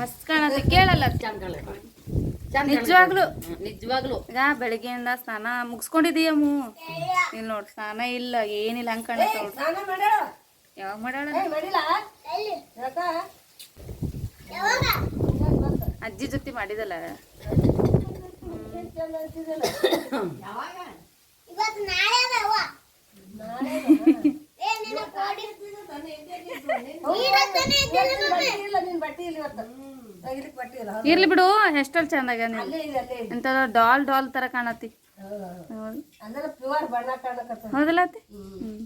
ಮಸ್ತ್ ಕಾಣತಿ. ಕೇಳಲ್ಲ ಚಂದ ಕಾಣಲ್ಲ. ನಿಜವಾಗ್ಲು. ನಿಜವಾಗ್ಲು. ಈಗ ಬೆಳಗ್ಗೆಯಿಂದ ಸ್ನಾನ ಮುಗಿಸ್ಕೊಂಡಿದೀಯಮ್ಮು ಇಲ್ಲಿ ನೋಡ್ ಸ್ನಾನ ಇಲ್ಲ ಏನಿಲ್ಲ ಹಂಗ ಯಾವಾಗ ಯಾವಾಗ ಅಜ್ಜಿ ಜೊತೆ ಮಾಡಿದಲ್ಲ. ಇವತ್ತು ನಾಳೆ ಬರ್ತಾರೆ ಏ ನಿನ್ನ ಕೋಡಿ ನೀರತ್ತನೇ ಇದ್ದಿಲ್ಲ ಮಮ್ಮಿ. ಇಲ್ಲ ನಿನ್ ಬಟ್ಟೆ ಇಲ್ಲ ಇವತ್ತು ತೆಗಿಲಿಕ್ ಬಟ್ಟೆ ಇಲ್ಲ ಇರ್ಲಿ ಬಿಡು ಎಷ್ಟಲ್ಲಿ ಚಂದಾಗ ಅಲ್ಲೇ ಇದೆ ಅಲ್ಲೇ ಇದೆ ಎಂತ ಡಾಲ್ ಡಾಲ್ ತರ ಕಾಣತಿ ಹೌದು. ಅಂದ್ರೆ ಪ್ಯೂರ್ ಬಣ್ಣ ಕಾಣಕತ್ತ ಹೌದಲ್ಲ ಅತ್ತಿ ಹ್ಮ್.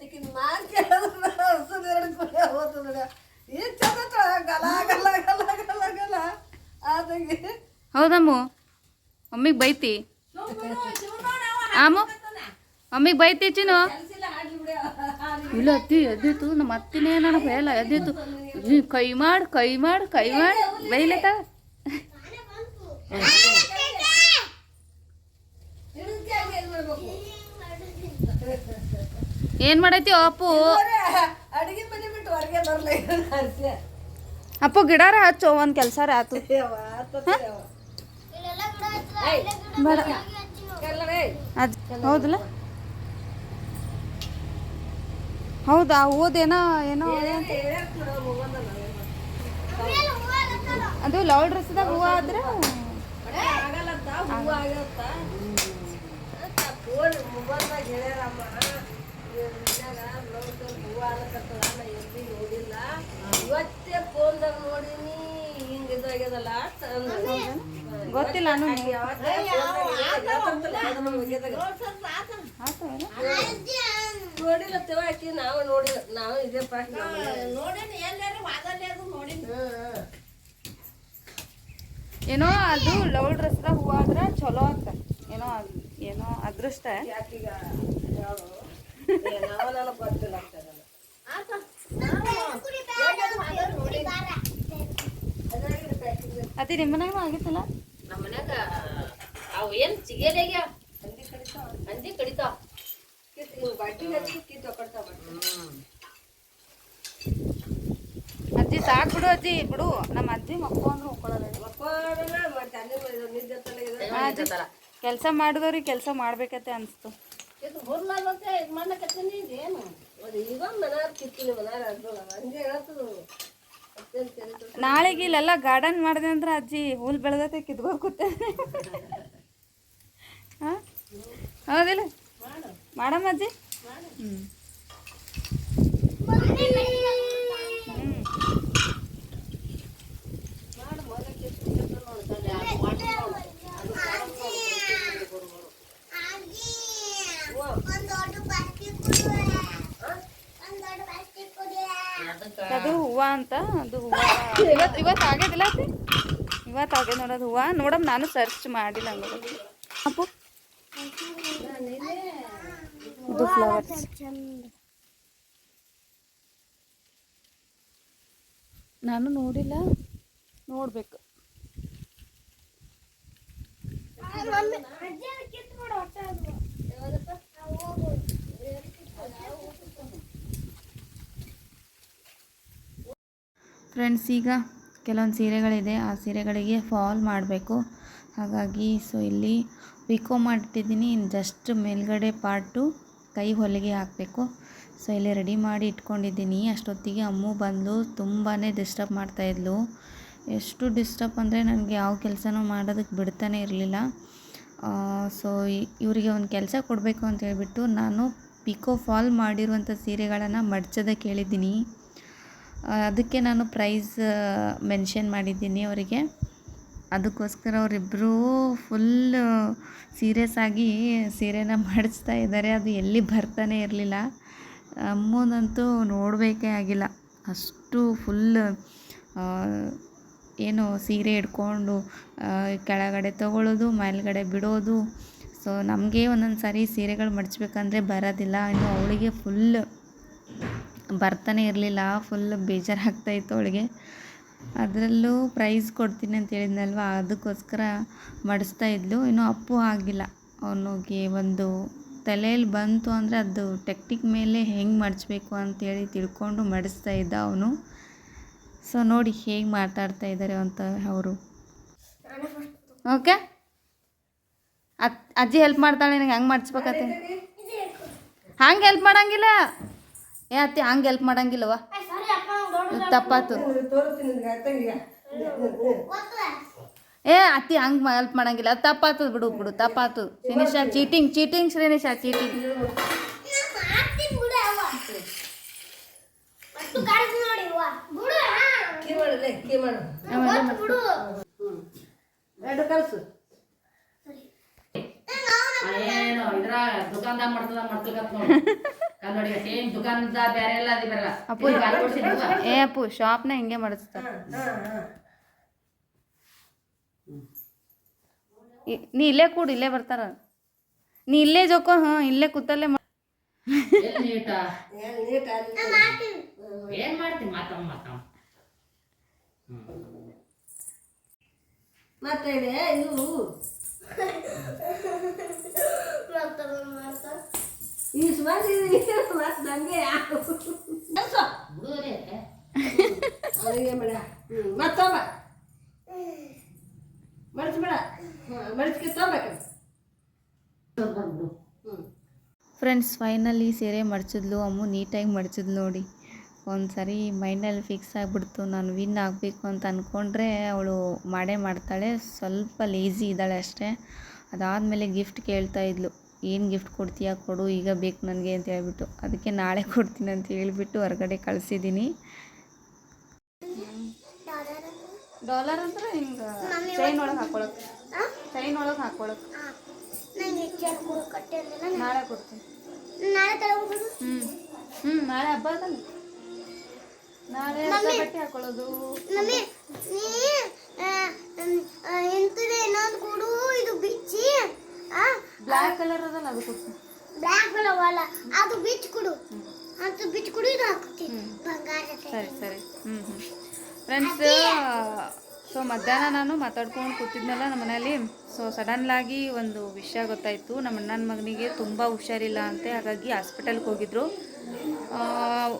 ಆಕಿನ್ ಮಾತ್ ಕೇಳಿದ್ರೆ ಹಸುದ್ ಎರಡು ಕುರಿ ಹೋತು ನೋಡ. ಏನ್ ಚಂದ ಐತಳ, ಗಲ ಗಲ ಗಲ ಗಲ ಗಲ ಆದಂಗೆ ಹೌದಮ್ಮ ಮಮ್ಮಿಗೆ ಬೈತಿ ಆಮು ಮಮ್ಮಿಗೆ ಬೈತಿ ಚಿನ್ನು ಇಲ್ಲ ಅತ್ತಿ ಎದ್ದಿತ್ತು ನಮ್ಮ ಅತ್ತಿನೇ ನನಗೆ ಹೇಳ ಎದ್ದಿತ್ತು. ಕೈ ಮಾಡು ಕೈ ಮಾಡು ಕೈ ಮಾಡು ಬೈಲತ್ತ ಏನ್ ಮಾಡೈತಿ ಅಪ್ಪು? ಅಪ್ಪು ಗಿಡಾರ ಹಚ್ಚು ಒಂದ್ ಕೆಲ್ಸಾರ ಆತು. ಹೌದಲ್ಲ? ಹೌದಾ? ಓದೇನೋ? ಏನೋ. ಅದು ಲವ್ ಡ್ರೆಸ್ದಾಗ ಹೂವು ಆದ್ರೆ. ಇವತ್ತೇ ಫೋನ್ದಾಗ ನೋಡಿನಿ ಹಿಂಗ ಇದಾಗ್ಯದಲ್ಲ. ಗೊತ್ತಿಲ್ಲ ನಾನು ಯಾವತ್ತೇ ಆಕಿ ನಾವು ನೋಡಿ ನಾವು ಏನೋ? ಅಜ್ಜಿ, ನೋಡಿಲ್ಲ ತೆವ ಆಕಿ ನಾವು ನೋಡಿನಿ. ಇದೇ ಏನೋ ಅದು ಲವ್ ಡ್ರೆಸ್ದಾಗ ಹೂವ ಆದ್ರೆ ಚಲೋ ಅಂತ. ಏನೋ ಅದ್- ಏನೋ ಅದೃಷ್ಟ. ಅತಿ ನಿಮ್ಮ ನಿಮ್ಮನಾಗೂ ಆಗಿತ್ತಲ್ಲ? ನಮ್ಮ ಮನ್ಯಾಗ ಅವು ಏನ್ ಸಿಗಲೇಗ ಹಂದಿ ಕಡಿತಾವ ಹಂದಿ ಕೊಡ್ತಾವ. ಅಜ್ಜಿ ಸಾಕ್ಬಿಡು ಅಜ್ಜಿ ಬಿಡು. ನಮ್ಮ ಅಜ್ಜಿ ಇದೆ ಕೆಲಸ ಮಾಡಿದವ್ರಿಗೆ ಕೆಲಸ ಮಾಡ್ಬೇಕತ್ತೆ ಅನಿಸ್ತು. ನಾಳೆಗೆ ಇಲ್ಲೆಲ್ಲ ಗಾರ್ಡನ್ ಮಾಡಿದೆ ಅಂದ್ರೆ ಅಜ್ಜಿ ಹುಲ್ ಬೆಳೆದತ್ತೆ ಕಿತ್ಕೊಂಡು ಕೂತೆ. ಹಾಂ? ಹೌದಿಲ್ಲ? ಮಾಡಮ್ಮ ಅಜ್ಜಿ? ಹ್ಞೂ. ಅದು ಹೂವ ಅಂತ, ಅದು ಹೂವ. ಇವತ್ತು ಇವತ್ತು ಆಗ್ಯದಿಲ್ಲ ಇವತ್ತು ಆಗ್ಯದ ನೋಡೋದು ಹೂವ. ನೋಡಮ್ ನಾನು ಸರ್ಚ್ ಮಾಡಿಲ್ಲ ನೋಡೋದು ಇದು ಫ್ಲವರ್ಸ್ ನಾನು ನೋಡಿಲ್ಲ ನೋಡ್ಬೇಕು ಫ್ರೆಂಡ್ಸ್ ಈಗ ಕೆಲವೊಂದು ಸೀರೆಗಳಿದೆ. ಆ ಸೀರೆಗಳಿಗೆ ಫಾಲ್ ಮಾಡಬೇಕು. ಹಾಗಾಗಿ ಸೊ ಇಲ್ಲಿ ಪಿಕೋ ಮಾಡ್ತಿದ್ದೀನಿ. ಜಸ್ಟ್ ಮೇಲ್ಗಡೆ ಪಾರ್ಟು ಕೈ ಹೊಲಿಗೆ ಹಾಕಬೇಕು. ಸೊ, ಇಲ್ಲಿ ರೆಡಿ ಮಾಡಿ ಇಟ್ಕೊಂಡಿದ್ದೀನಿ. ಅಷ್ಟೊತ್ತಿಗೆ ಅಮ್ಮು ಬಂದು ತುಂಬಾ ಡಿಸ್ಟರ್ಬ್ ಮಾಡ್ತಾಯಿದ್ಲು ಎಷ್ಟು ಡಿಸ್ಟರ್ಬ್ ಅಂದರೆ ನನಗೆ ಯಾವ ಕೆಲಸನೂ ಮಾಡೋದಕ್ಕೆ ಬಿಡ್ತಾನೆ ಇರಲಿಲ್ಲ. ಸೊ ಇವರಿಗೆ ಒಂದು ಕೆಲಸ ಕೊಡಬೇಕು ಅಂತ ಹೇಳ್ಬಿಟ್ಟು ನಾನು ಪಿಕೋ ಫಾಲ್ ಮಾಡಿರುವಂಥ ಸೀರೆಗಳನ್ನು ಮಡ್ಚೋದಕ್ಕೆ ಹೇಳಿದ್ದೀನಿ ಅದಕ್ಕೆ ನಾನು ಪ್ರೈಸ್ ಮೆನ್ಷನ್ ಮಾಡಿದ್ದೀನಿ ಅವರಿಗೆ. ಅದಕ್ಕೋಸ್ಕರ ಅವರಿಬ್ಬರೂ ಫುಲ್ ಸೀರಿಯಸ್ ಆಗಿ ಸೀರೆನ ಮಾಡಿಸ್ತಾ ಇದ್ದಾರೆ. ಅದು ಎಲ್ಲಿ ಬರ್ತಾನೆ ಇರಲಿಲ್ಲ. ಅಮ್ಮನಂತೂ ನೋಡಬೇಕೇ ಆಗಿಲ್ಲ. ಅಷ್ಟು ಫುಲ್ ಏನು ಸೀರೆ ಹಿಡ್ಕೊಂಡು ಕೆಳಗಡೆ ತಗೊಳ್ಳೋದು ಮೇಲ್ಗಡೆ ಬಿಡೋದು. ಸೊ ನಮಗೆ ಒಂದೊಂದು ಸಾರಿ ಸೀರೆಗಳು ಮಡಿಸ್ಬೇಕಂದ್ರೆ ಬರೋದಿಲ್ಲ. ಇನ್ನು ಅವಳಿಗೆ ಫುಲ್ ಬರ್ತಾನೆ ಇರಲಿಲ್ಲ. ಫುಲ್ ಬೇಜಾರಾಗ್ತಾಯಿತ್ತು ಅವಳಿಗೆ. ಅದರಲ್ಲೂ ಪ್ರೈಸ್ ಕೊಡ್ತೀನಿ ಅಂತ ಹೇಳಿದ್ನಲ್ವ? ಅದಕ್ಕೋಸ್ಕರ ಮಡಿಸ್ತಾ ಇದ್ಲು. ಇನ್ನು ಅಪ್ಪು ಆಗಿಲ್ಲ. ಅವನಿಗೆ ಒಂದು ತಲೆಯಲ್ಲಿ ಬಂತು ಅಂದರೆ ಅದು ಟೆಕ್ನಿಕ್ ಮೇಲೆ ಹೆಂಗೆ ಮಡಚಬೇಕು ಅಂತೇಳಿ ತಿಳ್ಕೊಂಡು ಮಡಿಸ್ತಾ ಇದ್ದ ಅವನು. ಸೊ ನೋಡಿ ಹೇಗೆ ಮಾತಾಡ್ತಾ ಇದ್ದಾರೆ ಅಂತ ಅವರು. ಓಕೆ ಅತ್ ಅಜ್ಜಿ ಹೆಲ್ಪ್ ಮಾಡ್ತಾಳೆ ನಿನಗೆ ಹೆಂಗೆ ಮಾಡಿಸ್ಬೇಕತ್ತೆ. ಹಂಗೆ ಹೆಲ್ಪ್ ಮಾಡಂಗಿಲ್ಲ. ಏ ಅತ್ತಿ ಹಂಗೆ ಹೆಲ್ಪ್ ಮಾಡಂಗಿಲ್ಲವ ತಪ್ಪಾತು. ಏ ಅತ್ತಿ ಹಂಗೆ ಹೆಲ್ಪ್ ಮಾಡಂಗಿಲ್ಲ. ಅದು ತಪ್ಪಾತದ ಬಿಡು ಬಿಡು ತಪ್ಪಾತು. Shrinisha cheating cheating Shrinisha cheating ನಾ ಮಾಡ್ತೀನಿ ಬಿಡು ಅವ್ವ ಮತ್ತು ಕಾಡ್ಸ್ ನೋಡಿ ಅವ್ವ ಬಿಡು ಕೀ ಮಾಡಲೇ ಕೀ ಮಾಡು ಗೊತ್ತು ಬಿಡು ಎರಡು ಕಲಸು ಏನು ಇದ್ರ ದುಕಾನ್ದಾಗ ಮಾಡ್ತದ ಮಾಡ್ತಿಲ್ಕತ್ ಏ ಅಪ್ಪು ಶಾಪ್ನ ಹಿಂಗೆ ಮಾಡಿಸ್ತಾರೆ. ನೀ ಇಲ್ಲೇ ಕೂಡು ಇಲ್ಲೇ ಬರ್ತಾರ. ನೀ ಇಲ್ಲೇ ಜೋಕೋ ಹಾಂ ಇಲ್ಲೇ ಕೂತಲ್ಲೇ ಮತ್ತೆ ಇದೆ ಇವು ಮತ್ತೊಬ್ಬ ಮಡಿಸ್ಬೇಡ ಮಡಿಸ್ಕೆ ತೊಗೋಬೇಕು ಬಿಡು ಹ್ಞೂ ಫ್ರೆಂಡ್ಸ್ ಫೈನಲಿ ಸೀರೆ ಮಡ್ಚಿದ್ಲು ಅಮ್ಮು ನೀಟಾಗಿ ಮಡ್ಚಿದ್ಲು ನೋಡಿ. ಒಂದು ಸರಿ ಮೈಂಡಲ್ಲಿ ಫಿಕ್ಸ್ ಆಗಿಬಿಡ್ತು. ನಾನು ವಿನ್ ಆಗಬೇಕು ಅಂತ ಅಂದ್ಕೊಂಡ್ರೆ ಅವಳು ಮಾಡೇ ಮಾಡ್ತಾಳೆ. ಸ್ವಲ್ಪ ಲೇಜಿ ಇದ್ದಾಳೆ ಅಷ್ಟೇ. ಅದಾದಮೇಲೆ ಗಿಫ್ಟ್ ಕೇಳ್ತಾ ಇದ್ಲು. ಏನು ಗಿಫ್ಟ್ ಕೊಡ್ತೀಯಾ ಕೊಡು ಈಗ ಬೇಕು ನನಗೆ ಅಂತ ಹೇಳ್ಬಿಟ್ಟು. ಅದಕ್ಕೆ ನಾಳೆ ಕೊಡ್ತೀನಿ ಅಂತ ಹೇಳ್ಬಿಟ್ಟು ಹೊರಗಡೆ ಕಳಿಸಿದ್ದೀನಿ. ಡಾಲರ್ ಅಂದ್ರೆ ಹಿಂಗೆ ಚೈನ್ ಒಳಗೆ ಹಾಕೊಳಕ್. ಚೈನ್ ಒಳಗೆ ಹಾಕೊಳಕ್. ನಂಗೆ ಚೆಕ್ ಕಟ್ಟೆ ಅಂದಿಲ್ಲ ನಾಳೆ ಕೊಡ್ತೀನಿ. ನಾಳೆ ಹ್ಞೂ ಹ್ಞೂ ನಾಳೆ ಹಬ್ಬ ಅದಲ್ಲ. ನಾಳೆ ಬಟ್ಟೆ ಹಾಕೊಳ್ಳೋದು. ಮಮ್ಮಿ ಇನ್ನೊಂದು ಕೊಡು ಇದು ಬಿಚ್ಚಿ. ಆ? ಬ್ಲ್ಯಾಕ್ ಕಲರ್ ಅದಲ್ಲ ಅದು ಕೊಡ್ತೀನಿ. ಕಲರ್ ಬರವಲ್ಲ ಅದು ಬಿಚ್ ಕೊಡು. ಅಂತ ಬಿಚ್ ಕೊಡು ಇದು ಹಾಕ್ತೀನಿ ಬಂಗಾರ ಸರಿ ಸರಿ. ಹ್ಞೂ ಹ್ಞೂ ಫ್ರೆಂಡ್ಸ್ ಸೊ ಮಧ್ಯಾಹ್ನ ನಾನು ಮಾತಾಡ್ಕೊಂಡು ಕೂತಿದ್ನಲ್ಲ ನಮ್ಮ ಮನೇಲಿ ಸೊ ಸಡನ್ಲಾಗಿ ಒಂದು ವಿಷಯ ಗೊತ್ತಾಯಿತು. ನಮ್ಮ ಅಣ್ಣನ ಮಗನಿಗೆ ತುಂಬ ಹುಷಾರಿಲ್ಲ ಅಂತೆ. ಹಾಗಾಗಿ ಹಾಸ್ಪಿಟಲ್ಗೆ ಹೋಗಿದ್ರು.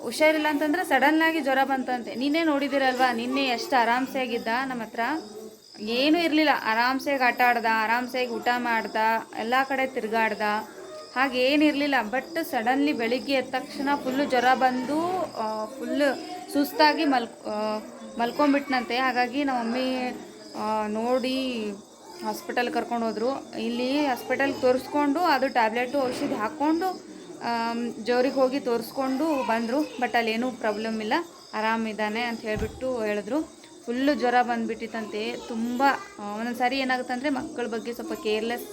ಹುಷಾರಿಲ್ಲ ಅಂತಂದ್ರೆ ಸಡನ್ನಾಗಿ ಜ್ವರ ಬಂತಂತೆ. ನಿನ್ನೆ ನೋಡಿದಿರಲ್ವಾ? ನಿನ್ನೆ ಎಷ್ಟು ಆರಾಮ್ಸೆ ಆಗಿದ್ದ ನಮ್ಮ ಹತ್ರ? ಏನೂ ಇರಲಿಲ್ಲ. ಆರಾಮ್ಸೆಗೆ ಆಟ ಆಡ್ದ, ಆರಾಮ್ಸೆಗೆ ಊಟ ಮಾಡ್ದ, ಎಲ್ಲ ಕಡೆ ತಿರ್ಗಾಡ್ದ. ಹಾಗೇನಿರಲಿಲ್ಲ ಬಟ್ ಸಡನ್ಲಿ ಬೆಳಿಗ್ಗೆ ಎದ್ದ ತಕ್ಷಣ ಫುಲ್ಲು ಜ್ವರ ಬಂದು ಫುಲ್ಲು ಸುಸ್ತಾಗಿ ಮಲ್ ಮಲ್ಕೊಂಬಿಟ್ನಂತೆ ಹಾಗಾಗಿ ನಮ್ಮ ಮಮ್ಮಿ ನೋಡಿ ಹಾಸ್ಪಿಟಲ್ ಕರ್ಕೊಂಡು ಹೋದರು. ಇಲ್ಲಿ ಹಾಸ್ಪಿಟಲ್ಗೆ ತೋರಿಸ್ಕೊಂಡು ಅದು ಟ್ಯಾಬ್ಲೆಟು ಔಷಧಿ ಹಾಕ್ಕೊಂಡು ಜೋರಿಗೆ ಹೋಗಿ ತೋರಿಸ್ಕೊಂಡು ಬಂದರು. ಬಟ್ ಅಲ್ಲಿ ಏನೂ ಪ್ರಾಬ್ಲಮ್ ಇಲ್ಲ ಆರಾಮಿದ್ದಾನೆ ಅಂತ ಹೇಳಿಬಿಟ್ಟು ಹೇಳಿದ್ರು. ಫುಲ್ಲು ಜ್ವರ ಬಂದುಬಿಟ್ಟಿತ್ತಂತೆ. ತುಂಬ ಒಂದೊಂದು ಸಾರಿ ಏನಾಗುತ್ತೆ ಅಂದರೆ ಮಕ್ಕಳ ಬಗ್ಗೆ ಸ್ವಲ್ಪ ಕೇರ್ಲೆಸ್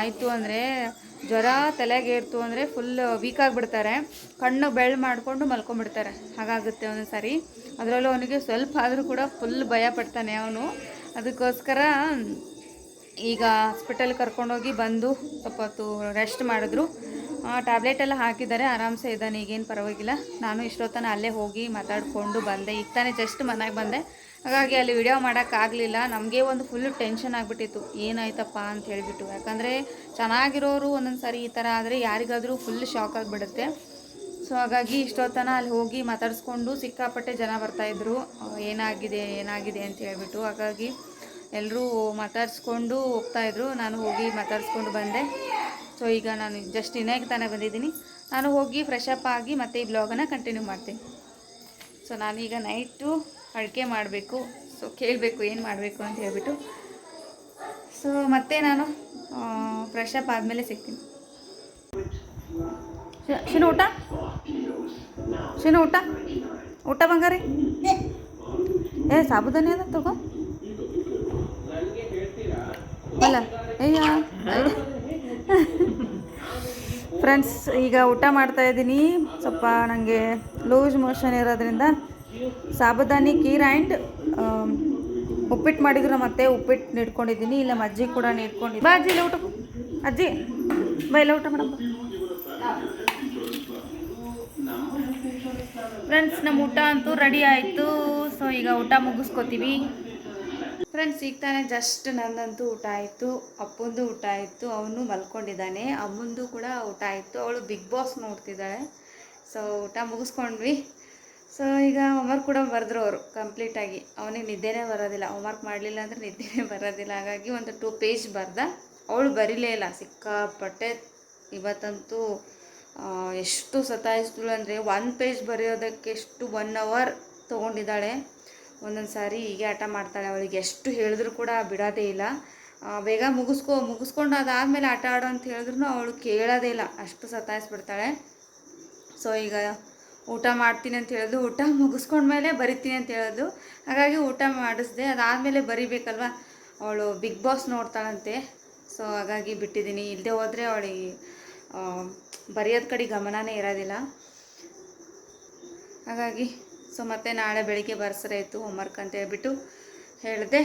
ಆಯಿತು ಅಂದರೆ ಜ್ವರ ತಲೆಗೆ ಏರ್ತು ಅಂದರೆ ಫುಲ್ ವೀಕ್ ಆಗಿಬಿಡ್ತಾರೆ. ಕಣ್ಣು ಬೆಳ್ ಮಾಡಿಕೊಂಡು ಮಲ್ಕೊಂಡ್ಬಿಡ್ತಾರೆ. ಹಾಗಾಗುತ್ತೆ ಒಂದೊಂದು ಸಾರಿ. ಅದರಲ್ಲೂ ಅವನಿಗೆ ಸ್ವಲ್ಪ ಆದರೂ ಕೂಡ ಫುಲ್ ಭಯ ಪಡ್ತಾನೆ ಅವನು. ಅದಕ್ಕೋಸ್ಕರ ಈಗ ಹಾಸ್ಪಿಟಲ್ ಕರ್ಕೊಂಡೋಗಿ ಬಂದು ಸ್ವಲ್ಪ ಹೊತ್ತು ರೆಸ್ಟ್ ಮಾಡಿದ್ರು. ಟ್ಯಾಬ್ಲೆಟ್ ಎಲ್ಲ ಹಾಕಿದ್ದಾರೆ. ಆರಾಮ್ಸೆ ಇದ್ದಾನೆ. ಈಗೇನು ಪರವಾಗಿಲ್ಲ. ನಾನು ಇಷ್ಟೊತ್ತನ ಅಲ್ಲೇ ಹೋಗಿ ಮಾತಾಡಿಕೊಂಡು ಬಂದೆ. ಈಗ ತಾನೇ ಜಸ್ಟ್ ಮನೆಗೆ ಬಂದೆ. ಹಾಗಾಗಿ ಅಲ್ಲಿ ವಿಡಿಯೋ ಮಾಡೋಕ್ಕಾಗಲಿಲ್ಲ ನಮಗೆ ಒಂದು ಫುಲ್ ಟೆನ್ಷನ್ ಆಗಿಬಿಟ್ಟಿತ್ತು. ಏನಾಯ್ತಪ್ಪ ಅಂತ ಹೇಳಿಬಿಟ್ಟು. ಯಾಕಂದರೆ ಚೆನ್ನಾಗಿರೋರು ಒಂದೊಂದು ಸಾರಿ ಈ ಥರ ಆದರೆ ಯಾರಿಗಾದರೂ ಫುಲ್ ಶಾಕ್ ಆಗಿಬಿಡುತ್ತೆ. ಸೊ ಹಾಗಾಗಿ ಇಷ್ಟೊತ್ತನ ಅಲ್ಲಿ ಹೋಗಿ ಮಾತಾಡಿಸ್ಕೊಂಡು ಸಿಕ್ಕಾಪಟ್ಟೆ ಜನ ಬರ್ತಾಯಿದ್ರು ಏನಾಗಿದೆ ಏನಾಗಿದೆ ಅಂತ ಹೇಳಿಬಿಟ್ಟು. ಹಾಗಾಗಿ ಎಲ್ಲರೂ ಮಾತಾಡಿಸ್ಕೊಂಡು ಹೋಗ್ತಾಯಿದ್ರು ನಾನು ಹೋಗಿ ಮಾತಾಡಿಸ್ಕೊಂಡು ಬಂದೆ. ಸೊ ಈಗ ನಾನು ಜಸ್ಟ್ ಇನ್ನೇಗೆ ತಾನೇ ಬಂದಿದ್ದೀನಿ. ನಾನು ಹೋಗಿ ಫ್ರೆಶ್ ಅಪ್ ಆಗಿ ಮತ್ತೆ ಈ ಬ್ಲಾಗನ್ನು ಕಂಟಿನ್ಯೂ ಮಾಡ್ತೀನಿ. ಸೊ ನಾನೀಗ ನೈಟು ಅಡುಗೆ ಮಾಡಬೇಕು. ಸೊ ಕೇಳಬೇಕು ಏನು ಮಾಡಬೇಕು ಅಂತ ಹೇಳ್ಬಿಟ್ಟು. ಸೊ ಮತ್ತೆ ನಾನು ಫ್ರೆಶ್ ಅಪ್ ಆದಮೇಲೆ ಸಿಗ್ತೀನಿ. ಶಿನು ಊಟ? ಶಿನ ಊಟ? ಊಟ ಬಂಗಾರಿ? ಏ, ಸಾಬುದಾನಿ ಅದ ತಗೋ. ಅಲ್ಲ, ಅಯ್ಯ ಫ್ರೆಂಡ್ಸ್ ಈಗ ಊಟ ಮಾಡ್ತಾ ಇದ್ದೀನಿ. ಸ್ವಲ್ಪ ನನಗೆ ಲೂಸ್ ಮೋಷನ್ ಇರೋದ್ರಿಂದ ಸಾಬುದಾನಿ ಕೀರ್ ಆ್ಯಂಡ್ ಉಪ್ಪಿಟ್ಟು ಮಾಡಿದ್ರು ಮತ್ತೆ ಉಪ್ಪಿಟ್ಟು ನೀಡ್ಕೊಂಡಿದ್ದೀನಿ. ಇಲ್ಲ ನಮ್ಮ ಅಜ್ಜಿ ಕೂಡ ನೀಡ್ಕೊಂಡಿದ್ದೀನಿ ಬಾ ಅಜ್ಜಿ ಇಲ್ಲ ಊಟ ಅಜ್ಜಿ ಬಾ ಇಲ್ಲ ಊಟ ಮಾಡಮ್ಮ ಫ್ರೆಂಡ್ಸ್ ನಮ್ಮ ಊಟ ಅಂತೂ ರೆಡಿ ಆಯಿತು. ಸೊ ಈಗ ಊಟ ಮುಗಿಸ್ಕೋತೀವಿ. ಫ್ರೆಂಡ್ಸ್ ಈಗ ತಾನೇ ಜಸ್ಟ್ ನನ್ನಂತೂ ಊಟ ಆಯಿತು. ಅಪ್ಪಂದು ಊಟ ಆಯಿತು. ಅವನು ಮಲ್ಕೊಂಡಿದ್ದಾನೆ. ಅಮ್ಮಂದು ಕೂಡ ಊಟ ಆಯಿತು. ಅವಳು ಬಿಗ್ ಬಾಸ್ ನೋಡ್ತಿದ್ದಾಳೆ. ಸೊ ಊಟ ಮುಗಿಸ್ಕೊಂಡ್ವಿ. ಸೊ ಈಗ ಹೋಮ್ವರ್ಕ್ ಕೂಡ ಬರೆದ್ರು ಅವರು ಕಂಪ್ಲೀಟಾಗಿ ಅವನಿಗೆ ನಿದ್ದೆನೇ ಬರೋದಿಲ್ಲ. ಹೋಮ್ವರ್ಕ್ ಮಾಡಲಿಲ್ಲ ಅಂದರೆ ನಿದ್ದೆನೇ ಬರೋದಿಲ್ಲ. ಹಾಗಾಗಿ ಒಂದು ಟೂ ಪೇಜ್ ಬರೆದ ಅವಳು ಬರೀಲೇ ಇಲ್ಲ. ಸಿಕ್ಕಾಪಟ್ಟೆ ಇವತ್ತಂತೂ ಎಷ್ಟು ಸತಾಯಿಸ್ತು ಅಂದರೆ ಒನ್ ಪೇಜ್ ಬರೆಯೋದಕ್ಕೆ ಎಷ್ಟು ಒನ್ ಅವರ್ ತೊಗೊಂಡಿದ್ದಾಳೆ. ಒಂದೊಂದು ಸಾರಿ ಹೀಗೆ ಆಟ ಮಾಡ್ತಾಳೆ. ಅವಳಿಗೆ ಎಷ್ಟು ಹೇಳಿದ್ರು ಕೂಡ ಬಿಡೋದೇ ಇಲ್ಲ. ಬೇಗ ಮುಗಿಸ್ಕೊ, ಮುಗಿಸ್ಕೊಂಡು ಅದಾದಮೇಲೆ ಆಟ ಆಡೋ ಅಂತ ಹೇಳಿದ್ರು ಅವಳು ಕೇಳೋದೇ ಇಲ್ಲ. ಅಷ್ಟು ಸತಾಯಿಸ್ಬಿಡ್ತಾಳೆ. ಸೊ ಈಗ ಊಟ ಮಾಡ್ತೀನಿ ಅಂತ ಹೇಳೋದು, ಊಟ ಮುಗಿಸ್ಕೊಂಡ್ಮೇಲೆ ಬರಿತೀನಿ ಅಂತ ಹೇಳೋದು. ಹಾಗಾಗಿ ಊಟ ಮಾಡಿಸ್ದೆ, ಅದಾದಮೇಲೆ ಬರಿಬೇಕಲ್ವ? ಅವಳು ಬಿಗ್ ಬಾಸ್ ನೋಡ್ತಾಳಂತೆ. ಸೊ ಹಾಗಾಗಿ ಬಿಟ್ಟಿದ್ದೀನಿ. ಇಲ್ಲದೆ ಹೋದರೆ ಅವಳಿಗೆ ಬರೆಯೋದ್ ಕಡೆ ಗಮನನೇ ಇರೋದಿಲ್ಲ. ಹಾಗಾಗಿ ಸೊ ಮತ್ತೆ ನಾಳೆ ಬೆಳಿಗ್ಗೆ ಬರ್ಸರೆ ಆಯಿತು ಹೋಮ್ವರ್ಕ್ ಅಂತ ಹೇಳ್ಬಿಟ್ಟು ಹೇಳಿದೆ.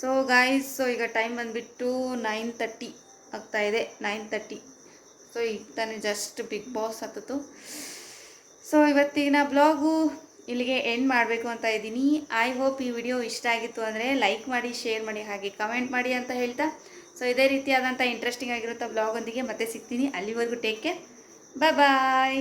ಸೊ ಗಾಯ್ಸ್ ಸೊ ಈಗ ಟೈಮ್ ಬಂದುಬಿಟ್ಟು ನೈನ್ ತರ್ಟಿ ಆಗ್ತಾಯಿದೆ ನೈನ್ ತರ್ಟಿ ಸೊ ಈಗ ತಾನೇ ಜಸ್ಟ್ ಬಿಗ್ ಬಾಸ್ ಹತ್ತಿತು ಸೊ ಇವತ್ತಿನ ಬ್ಲಾಗು ಇಲ್ಲಿಗೆ ಎಂಡ್ ಮಾಡಬೇಕು ಅಂತ ಇದ್ದೀನಿ. ಐ ಹೋಪ್ ಈ ವಿಡಿಯೋ ಇಷ್ಟ ಆಗಿತ್ತು ಅಂದರೆ ಲೈಕ್ ಮಾಡಿ ಶೇರ್ ಮಾಡಿ, ಹಾಗೆ ಕಮೆಂಟ್ ಮಾಡಿ ಅಂತ ಹೇಳ್ತಾ. ಸೊ ಇದೇ ರೀತಿಯಾದಂಥ ಇಂಟ್ರೆಸ್ಟಿಂಗ್ ಆಗಿರುವಂಥ ಬ್ಲಾಗೊಂದಿಗೆ ಮತ್ತೆ ಸಿಗ್ತೀನಿ. ಅಲ್ಲಿವರೆಗೂ ಟೇಕ್ ಕೇರ್ ಬಾಯ್ ಬಾಯ್